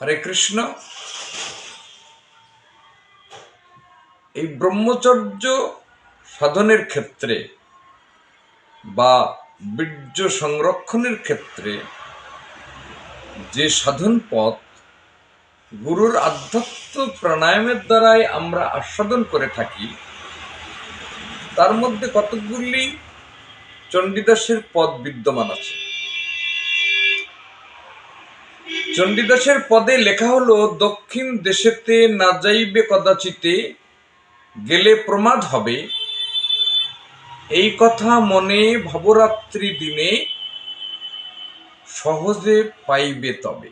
হরে কৃষ্ণ। এই ব্রহ্মচর্য সাধনের ক্ষেত্রে বা বীর্য সংরক্ষণের ক্ষেত্রে যে সাধন পথ গুরুর আধ্যাত্ম প্রাণায়ামের দ্বারাই আমরা আস্বাদন করে থাকি, তার মধ্যে কতকগুলি চণ্ডীদাসের পদ বিদ্যমান আছে। চণ্ডীদাসের পদে লেখা হলো, দক্ষিণ দেশেতে না যাইবে কদাচিতে, গেলে প্রমাদ হবে। এই কথা মনে ভবরাত্রি দিনে সহজে পাইবে তবে।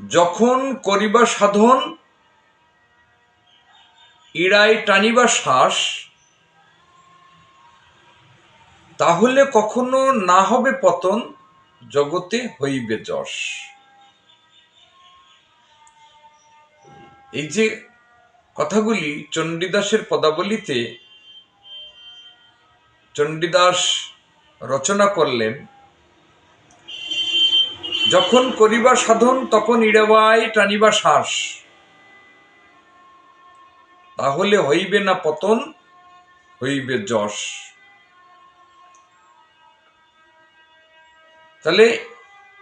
যখন করিবা সাধন ইড়াই টানিবা শ্বাস, তাহলে কখনো না হবে পতন। জগতে হইবে যশ। এই যে কথাগুলি চণ্ডীদাসের পদাবলিতে চণ্ডীদাস রচনা করলেন, যখন করিবা সাধন, তখন ইড়াবাই টানিবা শ্বাস। তাহলে হইবে না পতন, হইবে যশ। তাহলে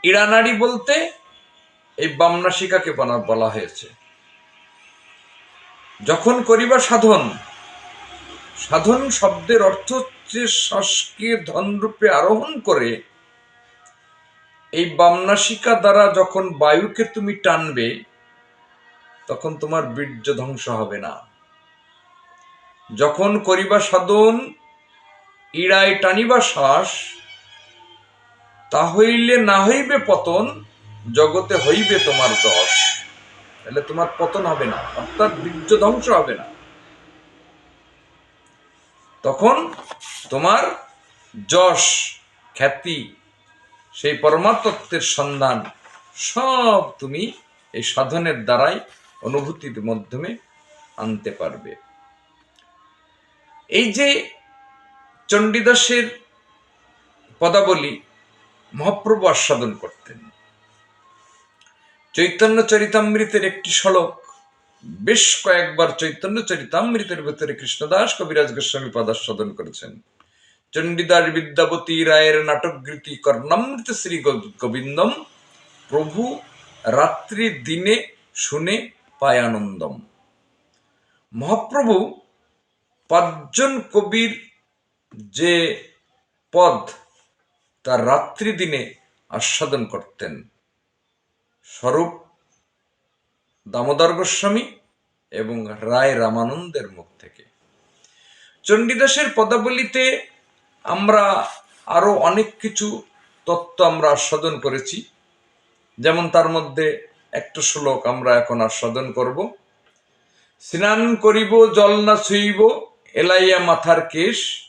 ইড়ানাড়ি বলতে এই বামনাসিকাকে বলা বলা হয়েছে। যখন করিবা সাধন সাধন শব্দের অর্থ হচ্ছে শ্বাসকে ধনরূপে আরোহণ করে। এই বামনাসিকা দ্বারা যখন বায়ুকে তুমি টানবে, তখন তোমার বীর্য ধ্বংস হবে না। যখন করিবা সাধন, ইড়ায় টানিবা শ্বাস তা হইলে না হইবে পতন, জগতে হইবে তোমার দশ তাহলে তোমার পতন হবে না, অর্থাৎ বীর্য ধ্বংস হবে না। তখন তোমার যশ, খ্যাতি, সেই পরমাত্মত্বের সন্ধান সব তুমি এই সাধনের দ্বারাই অনুভূতির মাধ্যমে আনতে পারবে। এই যে চণ্ডীদাসের পদাবলী মহাপ্রভু আস্বাদন করতেন। চৈতন্য চরিতামৃতের একটি শ্লোক, বেশ কয়েকবার চৈতন্য চরিতামৃতের ভেতরে কৃষ্ণদাস কবিরাজ গোস্বামী পদাস্বাদন করেছেন। চণ্ডীদাস বিদ্যাপতি রায়ের নাটকগীতি কর্ণামৃত শ্রী গোবিন্দম প্রভু রাত্রি দিনে শুনে পায় আনন্দম। মহাপ্রভু পাঁচজন কবির যে পদ তার রাত্রি দিনে আস্বাদন করতেন। স্বরূপ দামোদর গোস্বামী এবং রায় রামানন্দের মুখ থেকে। চণ্ডীদাসের পদাবলিতে আমরা আরও অনেক কিছু তত্ত্ব আমরা আস্বাদন করেছি। যেমন তার মধ্যে একটা শ্লোক আমরা এখন আস্বাদন করব। স্নান করিব, জল না ছুইব, এলাইয়া মাথার কেশ